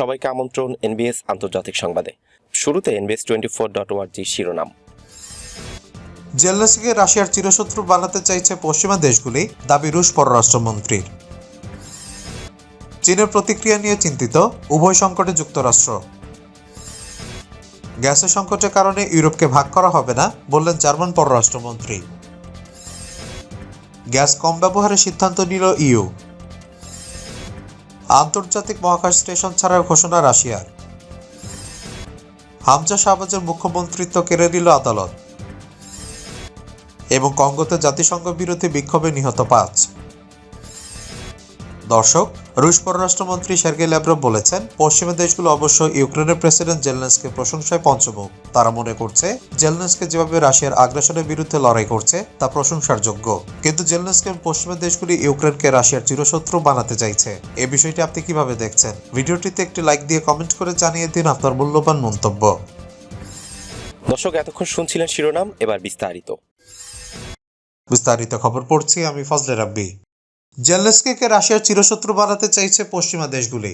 সবাইকে আমন্ত্রণ এনবিএস আন্তর্জাতিক সংবাদে। শুরুতে এনবিএস টোয়েন্টি ফোর ডট ওয়ার্জি শিরোনাম। জেলনেসিকে রাশিয়ার চিরশত্রু বানাতে চাইছে পশ্চিমা দেশগুলি, দাবি রুশ পররাষ্ট্রমন্ত্রীর। চীনের প্রতিক্রিয়া নিয়ে চিন্তিত, উভয় সংকটে যুক্তরাষ্ট্র। গ্যাসের সংকটের কারণে ইউরোপকে ভাগ করা হবে না, বললেন জার্মান পররাষ্ট্রমন্ত্রী। গ্যাস কম ব্যবহারের সিদ্ধান্ত নিল ইউ। আন্তর্জাতিক মহাকাশ স্টেশন ছাড়ার ঘোষণা রাশিয়ার। হামজা শাহবাজের মুখ্যমন্ত্রিত্ব কেড়ে নিল আদালত। এবং কঙ্গোতে জাতিসংঘ বিরোধী বিক্ষোভে নিহত পাঁচ। দর্শক রুশ পররাষ্ট্রমন্ত্রী সার্গেই ল্যাব্রভ বলেছেন পশ্চিমা দেশগুলো অবশ্য ইউক্রেনের প্রেসিডেন্ট জেলনেসকে প্রশংসায় পঞ্চমুখ। তারা মনে করছে জেলনেসকে যেভাবে রাশিয়ার আগ্রাসনের বিরুদ্ধে লড়াই করছে তা প্রশংসার যোগ্য। কিন্তু জেলনেসকে পশ্চিমা দেশগুলি ইউক্রেনকে রাশিয়ার চিরশত্রু বানাতে চাইছে। এ বিষয়টি আপনি কীভাবে দেখছেন? ভিডিওটিতে একটি লাইক দিয়ে কমেন্ট করে জানিয়ে দিন আপনার মূল্যবান মন্তব্য। দর্শক এতক্ষণ শুনছিলেন শিরোনাম এবার বিস্তারিত। বিস্তারিত খবর পড়ছি আমি ফজলে রাব্বি। জেলেন্সকিকে রাশিয়ার চিরশত্রু বানাতে চাইছে পশ্চিমা দেশগুলি।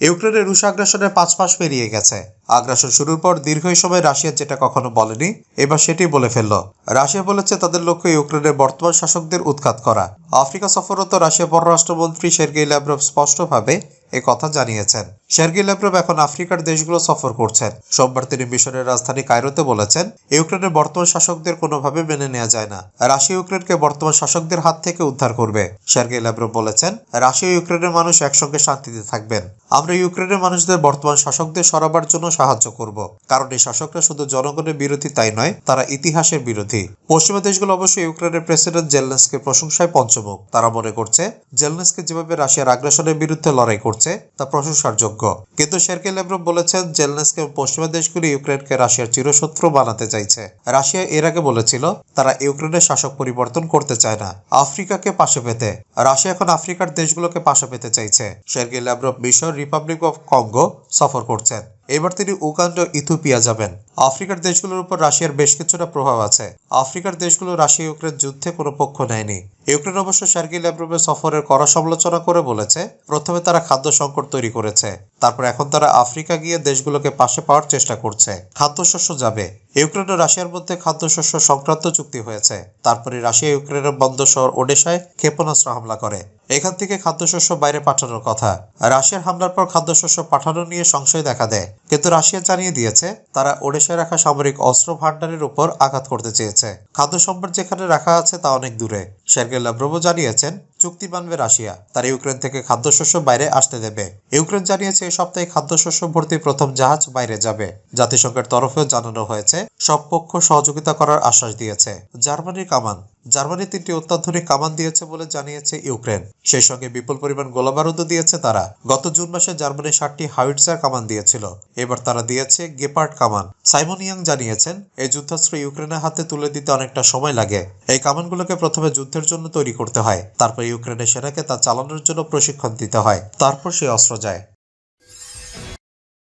ইউক্রেনের রুশ আগ্রাসনের পাঁচ মাস পেরিয়ে গেছে। আগ্রাসন শুরুর পর দীর্ঘ সময় রাশিয়া যেটা কখনো বলেনি, এবার সেটি বলে ফেলল। রাশিয়া বলেছে তাদের লক্ষ্য ইউক্রেনের বর্তমান শাসকদের উৎখাত করা। আফ্রিকা সফররত রাশিয়া পররাষ্ট্রমন্ত্রী সের্গেই ল্যাব্রভ স্পষ্টভাবে এ কথা জানিয়েছেন। সের্গি ল্যাব্রভ এখন আফ্রিকার দেশগুলো সফর করছেন। সোমবার তিনি মিশরের রাজধানী কায়রোতে বলেছেন, ইউক্রেনের বর্তমান শাসকদের কোনোভাবে মেনে নেওয়া যায় না। রাশিয়া ইউক্রেনকে বর্তমান শাসকদের হাত থেকে উদ্ধার করবে। সের্গি ল্যাব্রভ বলেছেন, রাশিয়া ইউক্রেনের মানুষ একসঙ্গে শান্তিতে থাকবেন। আমরা ইউক্রেনের মানুষদের বর্তমান শাসকদের সরাবার জন্য সাহায্য করব। কারণ এই শাসকরা শুধু জনগণের বিরোধী তাই নয়, তারা ইতিহাসের বিরোধী। পশ্চিমা দেশগুলো অবশ্যই ইউক্রেনের প্রেসিডেন্ট জেলনেসকে প্রশংসায় পঞ্চমুখ। তারা মনে করছে, জেলনেসকে যেভাবে রাশিয়ার আগ্রাসনের বিরুদ্ধে লড়াই করছে, তা প্রশংসার যোগ্য। কিন্তু শেরকে লেব্রভ বলেছেন, জেলনেসকে পশ্চিমা দেশগুলি ইউক্রেনকে রাশিয়ার চিরশত্রু বানাতে চাইছে। রাশিয়া এর আগে বলেছিল, তারা ইউক্রেনের শাসক পরিবর্তন করতে চায় না, আফ্রিকাকে পাশে পেতে। রাশিয়া এখন আফ্রিকার দেশগুলোকে পাশে পেতে চাইছে। শেরগে ল্যাব্রভ মিশর রিপাবলিক অফ কঙ্গো সফর করছেন। এবার তিনি উগান্ডা ইথোপিয়া যাবেন। আফ্রিকার দেশগুলোর উপর রাশিয়ার বেশ কিছুটা প্রভাব আছে। আফ্রিকার দেশগুলো রাশিয়া ইউক্রেন যুদ্ধে কোনো পক্ষ নেয়নি। ইউক্রেন অবশ্য সার্গি ল্যাব্রভের সফরের কড়া সমালোচনা করে বলেছে, প্রথমে তারা খাদ্য সংকট তৈরি করেছে, তারপর এখন তারা আফ্রিকা গিয়ে দেশগুলোকে পাশে পাওয়ার চেষ্টা করছে। খাদ্যশস্য যাবে। ইউক্রেন ও রাশিয়ার মধ্যে খাদ্যশস্য সংক্রান্ত চুক্তি হয়েছে। তারপরে রাশিয়া ইউক্রেনের বন্দর শহর ওডেশায় ক্ষেপণাস্ত্র হামলা করে। এখান থেকে খাদ্যশস্য বাইরে পাঠানোর কথা। রাশিয়ার হামলার পর খাদ্যশস্য পাঠানো নিয়ে সংশয় দেখা দেয়। কিন্তু রাশিয়া জানিয়ে দিয়েছে, তারা ওডেশায় রাখা সামরিক অস্ত্র ভান্ডারের উপর আঘাত করতে চেয়েছে। খাদ্য সম্পদ যেখানে রাখা আছে তা অনেক দূরে। সের্গে ল্যাব্রভও জানিয়েছেন চুক্তি মানবে রাশিয়া। তারা ইউক্রেন থেকে খাদ্যশস্য বাইরে আসতে দেবে। ইউক্রেন জানিয়েছে এই সপ্তাহে খাদ্যশস্য ভর্তি প্রথম জাহাজ বাইরে যাবে। জাতিসংঘের তরফেও জানানো হয়েছে, সব পক্ষ সহযোগিতা করার আশ্বাস দিয়েছে। জার্মানির কামান। জার্মানি তিনটি অত্যাধুনিক কামান দিয়েছে বলে জানিয়েছে ইউক্রেন। সেই সঙ্গে বিপুল পরিমাণ গোলাবারুদও দিয়েছে তারা। গত জুন মাসে জার্মানি ষাটটি হাউইটজার কামান দিয়েছিল। এবার তারা দিয়েছে গেপার্ড কামান। সাইমন ইয়াং জানিয়েছেন এই যুদ্ধাস্ত্র ইউক্রেনের হাতে তুলে দিতে অনেকটা সময় লাগে। এই কামানগুলোকে প্রথমে যুদ্ধের জন্য তৈরি করতে হয়। তারপর ইউক্রেনের সেনাকে তা চালানোর জন্য প্রশিক্ষণ দিতে হয়। তারপর সে অস্ত্র যায়।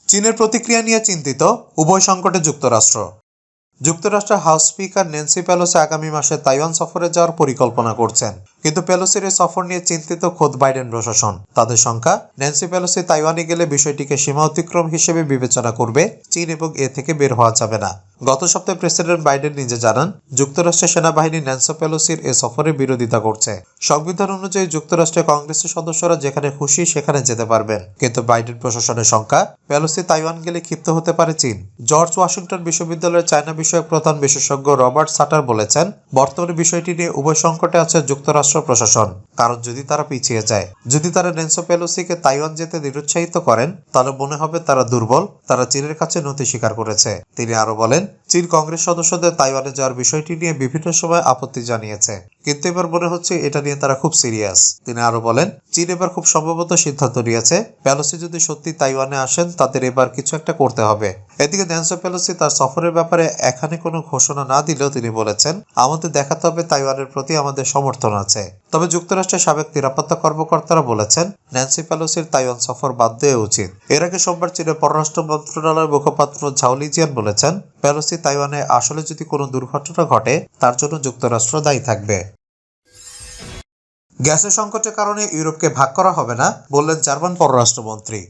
চীনের প্রতিক্রিয়া নিয়ে চিন্তিত, উভয় সংকটে যুক্তরাষ্ট্র। যুক্তরাষ্ট্রের হাউস স্পিকার নেন্সি প্যালোসে আগামী মাসে তাইওয়ান সফরে যাওয়ার পরিকল্পনা করছেন। কিন্তু পেলোসির এই সফর নিয়ে চিন্তিত খোদ বাইডেন প্রশাসন। তাদের সংখ্যা ন্যান্সি পেলোসি তাইওয়ানে গেলে বিষয়টিকে সীমা অতিক্রম হিসেবে বিবেচনা করবে, চীন এবং এ থেকে বের হওয়া যাবে না। গত সপ্তাহে প্রেসিডেন্ট বাইডেন নিজে জানান, যুক্তরাষ্ট্রের সেনাবাহিনী ন্যান্সি পেলোসির এ সফরে বিরোধিতা করছে। সংবিধান অনুযায়ী যুক্তরাষ্ট্রের কংগ্রেসের সদস্যরা যেখানে খুশি সেখানে যেতে পারবেন। কিন্তু বাইডেন প্রশাসনের সংখ্যা পেলোসি তাইওয়ান গেলে ক্ষিপ্ত হতে পারে চীন। জর্জ ওয়াশিংটন বিশ্ববিদ্যালয়ের চায়না বিষয়ক প্রধান বিশেষজ্ঞ রবার্ট সাটার বলেছেন, বর্তমানে বিষয়টি নিয়ে উভয় সংকটে আছে যুক্তরাষ্ট্র প্রশাসন। কারণ যদি তারা পিছিয়ে যায়, যদি তারা নেন্সো পেলোসিকে তাইওয়ান যেতে নিরুৎসাহিত করেন, তাহলে মনে হবে তারা দুর্বল, তারা চীনের কাছে নথি স্বীকার করেছে। তিনি আরও বলেন, চীন কংগ্রেস সদস্যদের তাইওয়ানে যাওয়ার বিষয়টি নিয়ে বিভিন্ন সময় আপত্তি জানিয়েছে। কিন্তু এবার মনে হচ্ছে এটা নিয়ে তারা খুব সিরিয়াস। তিনি আরও বলেন, চীন এবার খুব সম্ভবত সিদ্ধান্ত নিয়েছে, পেলোসি যদি সত্যি তাইওয়ানে আসেন তাদের এবার কিছু একটা করতে হবে। এদিকে ন্যান্সো পেলোসি তার সফরের ব্যাপারে এখানে কোনো ঘোষণা না দিলেও তিনি বলেছেন, আমাদের দেখাতে হবে তাইওয়ানের প্রতি আমাদের সমর্থন আছে। তবে যুক্তরাষ্ট্রের সাবেক নিরাপত্তা কর্মকর্তারা বলেছেন, ন্যান্সি পেলোসির তাইওয়ান সফর বাদ দেওয়া উচিত। এর আগে সোমবার চীনের পররাষ্ট্র মন্ত্রণালয়ের মুখপাত্র ঝাউলিজিয়ান বলেছেন, পেলোসি তাইওয়ানে আসলে যদি কোনো দুর্ঘটনা ঘটে, তার জন্য যুক্তরাষ্ট্র দায়ী থাকবে। গ্যাসের সংকটের কারণে ইউরোপকে ভাগ করা হবে না, বললেন জার্মান পররাষ্ট্রমন্ত্রী।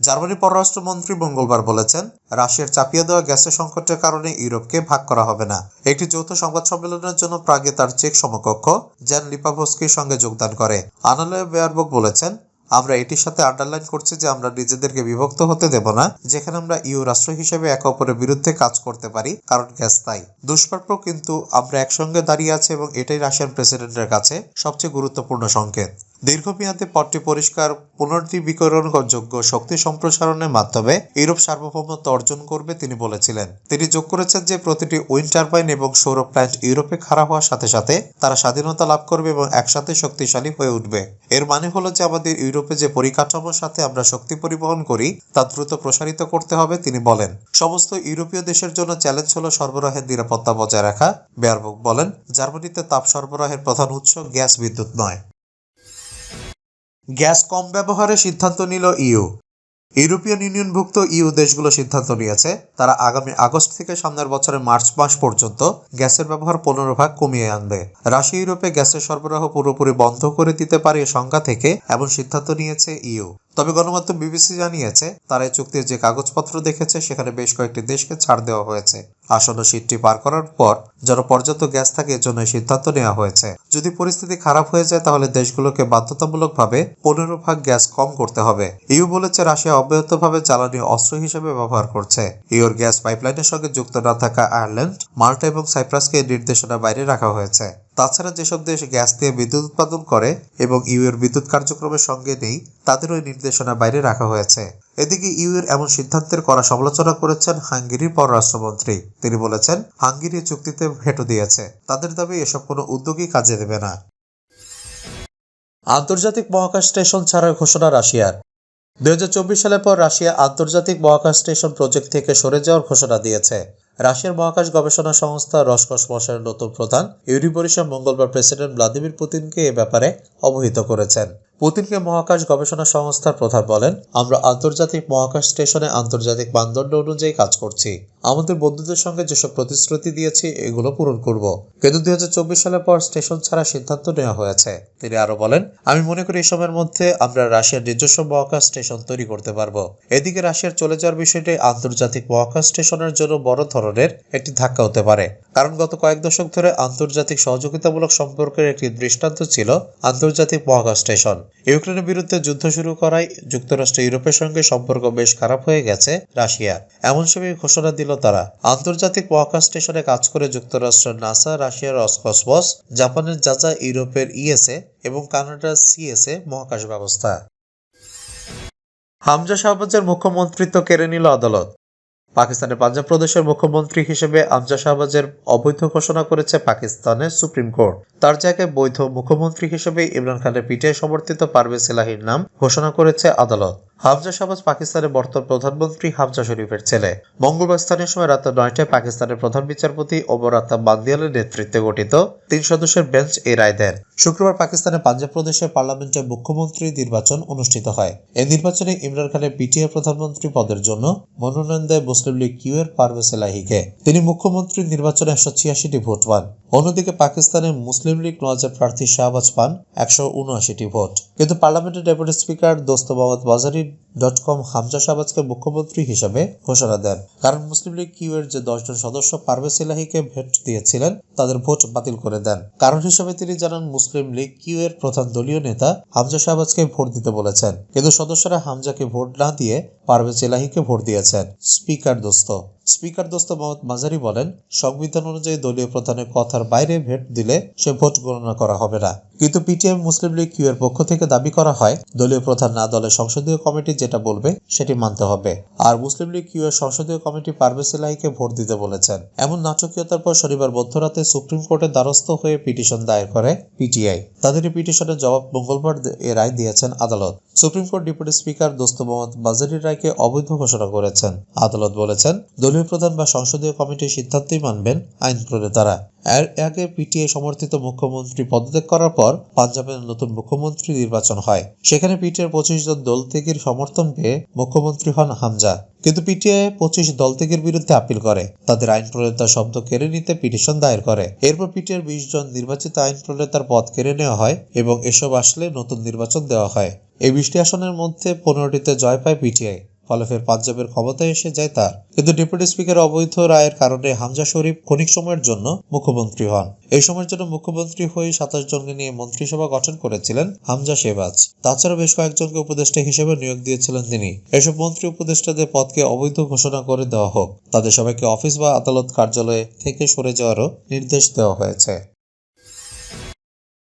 জার্মানি পররাষ্ট্রমন্ত্রী মঙ্গলবার বলেছেন, রাশিয়ার চাপিয়ে দেওয়া গ্যাসের সংকটের কারণে ইউরোপকে ভাগ করা হবে না। একটি যৌথ সংবাদ সম্মেলনের জন্য প্রাগে তার চেক সমকক্ষ, জ্যান লিপাভস্কির সঙ্গে যোগদান করে। আনালয় বেয়ারবক বলেছেন, আমরা এটির সাথে আন্ডারলাইন করছি যে আমরা নিজেদেরকে বিভক্ত হতে দেব না, যেখানে আমরা ইউ রাষ্ট্র হিসেবে একে অপরের বিরুদ্ধে কাজ করতে পারি, কারণ গ্যাস তাই। দুষ্প্রাপ্য কিন্তু আমরা একসঙ্গে দাঁড়িয়ে আছি এবং এটাই রাশিয়ান প্রেসিডেন্টের কাছে সবচেয়ে গুরুত্বপূর্ণ সংকেত। দীর্ঘমেয়াদে পথটি পরিষ্কার পুনর্নবীকরণযোগ্য শক্তি সম্প্রসারণের মাধ্যমে ইউরোপ সার্বভৌমত্ব অর্জন করবে তিনি বলেছিলেন। তিনি যোগ করেছেন যে প্রতিটি উইন্ড টারবাইন এবং সৌর প্ল্যান্ট ইউরোপে খারাপ হওয়ার সাথে সাথে তারা স্বাধীনতা লাভ করবে এবং একসাথে শক্তিশালী হয়ে উঠবে। এর মানে হলো যে আমাদের ইউরোপে যে পরিকাঠামোর সাথে আমরা শক্তি পরিবহন করি, তা দ্রুত প্রসারিত করতে হবে, তিনি বলেন। সমস্ত ইউরোপীয় দেশের জন্য চ্যালেঞ্জ হলো সরবরাহের নিরাপত্তা বজায় রাখা। বেয়ারবুক বলেন, জার্মানিতে তাপ সরবরাহের প্রধান উৎস গ্যাস বিদ্যুৎ নয়। গ্যাস কম ব্যবহারের সিদ্ধান্ত নিল ইউ। ইউরোপিয়ান ইউনিয়নভুক্ত ইউ দেশগুলো সিদ্ধান্ত নিয়েছে, তারা আগামী আগস্ট থেকে সামনের বছরের মার্চ মাস পর্যন্ত গ্যাসের ব্যবহার পনেরো ভাগ কমিয়ে আনবে। রাশিয়া ইউরোপে গ্যাসের সরবরাহ পুরোপুরি বন্ধ করে দিতে পারে এ সংখ্যা থেকে, এমন সিদ্ধান্ত নিয়েছে ইউ। তবে গণমাধ্যম বিবিসি জানিয়েছে, তারা এই চুক্তির যে কাগজপত্র দেখেছে, সেখানে বেশ কয়েকটি দেশকে ছাড় দেওয়া হয়েছে। আসন্ন শীতটি পার করার পর যেন পর্যাপ্ত গ্যাস থাকে, এর জন্য সিদ্ধান্ত নেওয়া হয়েছে। যদি পরিস্থিতি খারাপ হয়ে যায়, তাহলে দেশগুলোকে বাধ্যতামূলকভাবে পনেরো ভাগ গ্যাস কম করতে হবে। ইউ বলেছে, রাশিয়া অব্যাহতভাবে জ্বালানি অস্ত্র হিসেবে ব্যবহার করছে। ইউর গ্যাস পাইপলাইনের সঙ্গে যুক্ত না থাকা আয়ারল্যান্ড, মাল্টা এবং সাইপ্রাসকে এই নির্দেশনার বাইরে রাখা হয়েছে। তাছাড়া যেসব দেশ গ্যাস দিয়ে বিদ্যুৎ উৎপাদন করে এবং ইউ এর বিদ্যুৎ কার্যক্রমের সঙ্গে নেই, তাদের ওই নির্দেশনা বাইরে রাখা হয়েছে। এদিকে ইউ এর এমন সিদ্ধান্তের করা সমালোচনা করেছেন হাঙ্গেরির পররাষ্ট্রমন্ত্রী। তিনি বলেছেন, হাঙ্গেরি চুক্তিতে ভেটো দিয়েছে। তাদের দাবি এসব কোনো উদ্যোগই কাজে দেবে না। আন্তর্জাতিক মহাকাশ স্টেশন ছাড়ার ঘোষণা রাশিয়ার। দুই হাজার চব্বিশ সালের পর রাশিয়া আন্তর্জাতিক মহাকাশ স্টেশন প্রজেক্ট থেকে সরে যাওয়ার ঘোষণা দিয়েছে। রাশিয়ার মহাকাশ গবেষণা সংস্থা রসকসমসের নতুন প্রধান ইউরি মঙ্গলবার প্রেসিডেন্ট ভ্লাদিমির পুতিনকে এ ব্যাপারে অবহিত করেছেন। পুতিনকে মহাকাশ গবেষণা সংস্থার প্রধান বলেন, আমরা আন্তর্জাতিক মহাকাশ স্টেশনে আন্তর্জাতিক মানদণ্ড অনুযায়ী কাজ করছি। আমাদের বন্ধুদের সঙ্গে যেসব প্রতিশ্রুতি দিয়েছি, এগুলো পূরণ করব। কিন্তু দুই হাজার চব্বিশ সালের পর স্টেশন ছাড়া সিদ্ধান্ত নেওয়া হয়েছে। তিনি আরও বলেন, আমি মনে করি এই সময়ের মধ্যে আমরা রাশিয়ার নিজস্ব মহাকাশ স্টেশন তৈরি করতে পারব। এদিকে রাশিয়ার চলে যাওয়ার বিষয়টি আন্তর্জাতিক মহাকাশ স্টেশনের জন্য বড় ধরনের একটি ধাক্কা হতে পারে। কারণ গত কয়েক দশক ধরে আন্তর্জাতিক সহযোগিতামূলক সম্পর্কের একটি দৃষ্টান্ত ছিল আন্তর্জাতিক মহাকাশ স্টেশন। ইউক্রেনের বিরুদ্ধে যুদ্ধ শুরু করায় যুক্তরাষ্ট্র ইউরোপের সঙ্গে সম্পর্ক বেশ খারাপ হয়ে গেছে রাশিয়া। এমন সময় ঘোষণা দিল তারা, আন্তর্জাতিক মহাকাশ স্টেশনে কাজ করে যুক্তরাষ্ট্রের নাসা, রাশিয়ার অসকসমস জাপানের যাজা ইউরোপের ইএসএ এবং কানাডার সিএসএ মহাকাশ ব্যবস্থা। হামজা শাহবাজের মুখ্যমন্ত্রিত্ব কেড়ে নিল আদালত। পাকিস্তানের পাঞ্জাব প্রদেশের মুখ্যমন্ত্রী হিসেবে আমজা শাহবাজের অবৈধ ঘোষণা করেছে পাকিস্তানের সুপ্রিম কোর্ট। তার জায়গায় বৈধ মুখ্যমন্ত্রী হিসেবে ইমরান খানের পিটিআই সমর্থিত পারভেজ এলাহির নাম ঘোষণা করেছে আদালত। হামজা শাহবাজ পাকিস্তানের বর্তমান প্রধানমন্ত্রী হামজা শরীফের ছেলে। মঙ্গলবার স্থানীয় সময় রাত নয়টায় পাকিস্তানের প্রধান বিচারপতি ওমর আত্তাব বান্দিয়ালের নেতৃত্বে গঠিত তিন সদস্যের বেঞ্চ এই রায় দেন। শুক্রবার পাকিস্তানের পাঞ্জাব প্রদেশের পার্লামেন্টে মুখ্যমন্ত্রী নির্বাচন অনুষ্ঠিত হয়। এই নির্বাচনে ইমরান খানের পিটিএ প্রধানমন্ত্রী পদের জন্য মনোনয়ন দেয় মুসলিম লীগ কিউ এর পারভেজ এলাহিকে তিনি মুখ্যমন্ত্রী নির্বাচনে একশো ছিয়াশিটি ভোট পান। অন্যদিকে পাকিস্তানের মুসলিম লীগ নওয়াজের প্রার্থী শাহবাজ পান একশো উনআশিটি ভোট। কিন্তু পার্লামেন্টের ডেপুটি স্পিকার দোস্ত মোহাম্মদ বাজারি ডট কম হামজা শাহবাজকে মুখ্যমন্ত্রী হিসেবে ঘোষণা দেন। কারণ মুসলিম লীগ কিউ এর যে দশজন সদস্য পারভেজ ইলাহিকে ভেট দিয়েছিলেন, তাদের ভোট বাতিল করে দেন। কারণ হিসেবে তিনি জানান, মুসলিম লীগ কিউ এর প্রধান দলীয় নেতা হামজা শাহবাজকে ভোট দিতে বলেছেন। কিন্তু সদস্যরা হামজাকে ভোট না দিয়ে পারভেজ ইলাহিকে ভোট দিয়েছেন। স্পিকার দোস্ত স্পিকার দোস্ত মোহাম্মদ মাজারি বলেন, সংবিধান অনুযায়ী দলীয় প্রধানের কথার বাইরে ভোট দিলে সে ভোট গণনা করা হবে না। কিন্তু পিটিএম মুসলিম লীগ কিউ এর পক্ষ থেকে দাবি করা হয়, দলীয় প্রধান না দলের সংসদীয় কমিটি যেটা বলবে সেটি মানতে হবে। আর মুসলিম লীগ কিউ এর সংসদীয় কমিটি পারভেজ ইলাহিকে ভোট দিতে বলেছেন। এমন নাটকীয়তার পর শনিবার মধ্যরাতে সুপ্রিম কোর্টের দ্বারস্থ হয়ে পিটিশন দায়ের করে পিটিআই। তাদের পিটিশনের জবাব মঙ্গলবার এ রায় দিয়েছেন আদালত। Supreme court deputy speaker Dost Mohammad বাজারির রায়কে অবৈধ ঘোষণা করেছেন। আদালত বলেছেন, দলীয় প্রধান বা সংসদীয় কমিটির সিদ্ধান্তই মানবেন আইন প্রণেতারা। এর আগে পিটিএ সমর্থিত মুখ্যমন্ত্রী পদত্যাগ করার পর পাঞ্জাবের নতুন মুখ্যমন্ত্রী নির্বাচন হয়। সেখানে পিটিএর পঁচিশ জন দল থেকে সমর্থন পেয়ে মুখ্যমন্ত্রী হন হামজা। কিন্তু পিটিআই পঁচিশ দল থেকের বিরুদ্ধে আপিল করে। তাদের আইন প্রণেতার শব্দ কেড়ে নিতে পিটিশন দায়ের করে। এরপর পিটিআর বিশ জন নির্বাচিত আইন প্রণেতার পদ কেড়ে নেওয়া হয় এবং এসব আসলে নতুন নির্বাচন দেওয়া হয়। এই বিশটি আসনের মধ্যে পনেরোটিতে জয় পায় পিটিআই। ফলে ফের পাঞ্জাবের ক্ষমতায় এসে যায় তার। কিন্তু ডেপুটি স্পিকার অবৈধ রায়ের কারণে হামজা শরীফ ক্ষণিক সময়ের জন্য মুখ্যমন্ত্রী হন। এই সময়ের জন্য মুখ্যমন্ত্রী হয়ে সাতাশ জনকে নিয়ে মন্ত্রিসভা গঠন করেছিলেন হামজা শেবাজ তাছাড়া বেশ কয়েকজনকে উপদেষ্টা হিসেবে নিয়োগ দিয়েছিলেন তিনি। এসব মন্ত্রী উপদেষ্টাদের পদকে অবৈধ ঘোষণা করে দেওয়া হোক। তাদের সবাইকে অফিস বা আদালত কার্যালয়ে থেকে সরে যাওয়ারও নির্দেশ দেওয়া হয়েছে।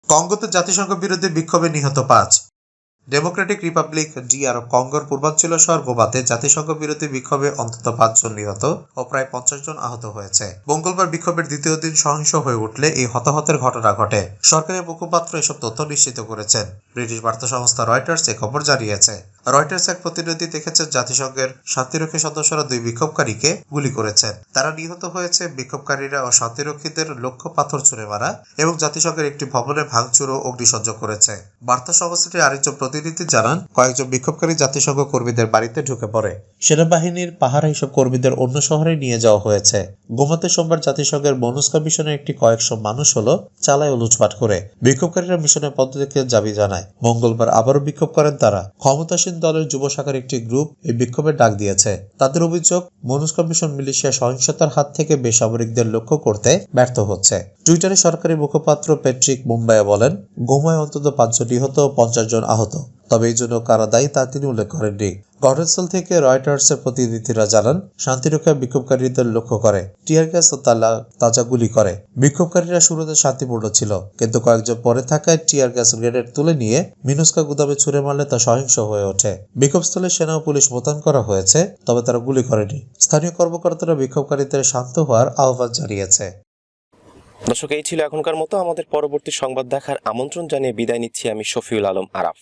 কঙ্গোতে জাতিসংঘ বিরোধী বিক্ষোভে নিহত পাঁচ। ডেমোক্রেটিক রিপাবলিক ডিআর কঙ্গোর পূর্বাঞ্চল শহর গোবাতে জাতিসংঘ বিরোধী বিক্ষোভে অন্তত পাঁচজন নিহত ও প্রায় পঞ্চাশ জন আহত হয়েছে। মঙ্গলবার বিক্ষোভের দ্বিতীয় দিন সহিংস হয়ে উঠলে এই হতাহতের ঘটনা ঘটে। সরকারের মুখপাত্র এসব তথ্য নিশ্চিত করেছেন। ব্রিটিশ বার্তা সংস্থা রয়টার্স এ খবর জানিয়েছে রয়টার্স এক প্রতিনিধি দেখেছেন জাতিসংঘের শান্তিরক্ষী সদস্যরা দুই বিক্ষোভকারীকে গুলি করেছেন। তারা নিহত হয়েছে বিক্ষোভকারীরা ও শান্তিরক্ষীদের লক্ষ্য পাথর ছুঁড়ে মারা এবং জাতিসংঘের একটি ভবনে ভাঙচুর ও অগ্নিসংযোগ করেছে। বার্তা সংস্থাটির আরেকজন প্রতিনিধি জানান, কয়েকজন বিক্ষোভকারী জাতিসংঘ কর্মীদের বাড়িতে ঢুকে পড়ে। সেনাবাহিনীর পাহারা এইসব কর্মীদের অন্য শহরে নিয়ে যাওয়া হয়েছে। গোমাতে সোমবার জাতিসংঘের মনুষ্কা মিশনে একটি কয়েকশো মানুষ হলো চালায় লুটপাট করে। বিক্ষোভকারীরা মিশনের পদ্ধতিকে দাবি জানায়, মঙ্গলবার আবারও বিক্ষোভ করেন তারা। ক্ষমতাসীন দলের যুব শাখার একটি গ্রুপ এই বিক্ষোভের ডাক দিয়েছে। তাদের অভিযোগ মনুষ্কা মিশন মিলিশিয়া সহিংসতার হাত থেকে বেসামরিকদের লক্ষ্য করতে ব্যর্থ হচ্ছে। টুইটারে সরকারি মুখপাত্র পেট্রিক মুম্বাইয়ে বলেন, গোমায় অন্তত পাঁচজন নিহত ও পঞ্চাশ জন আহত। তবে এই জন্য কারা দায়ী তা তিনি উল্লেখ করেননি। ঘটনাস্থল থেকে রয়টার্সের প্রতিনিধিরা জানান, শান্তিরক্ষা বিক্ষোভকারীদের লক্ষ্য করে টিয়ার গ্যাস ও তালা তাজা গুলি করে। বিক্ষোভকারীরা শুরুতে শান্তিপূর্ণ ছিল, কিন্তু কয়েকজন পরে থাকায় টিয়ার গ্যাস গ্রেনেড তুলে নিয়ে মিনুস্কা গুদামে ছুড়ে মারলে তা সহিংস হয়ে ওঠে। বিক্ষোভস্থলে সেনা ও পুলিশ মোতায়েন করা হয়েছে, তবে তারা গুলি করেনি। স্থানীয় কর্মকর্তারা বিক্ষোভকারীদের শান্ত হওয়ার আহ্বান জানিয়েছে। দর্শক, এই ছিল এখনকার মতো। আমাদের পরবর্তী সংবাদ দেখার আমন্ত্রণ জানিয়ে বিদায় নিচ্ছি আমি শফিউল আলম আরাফ।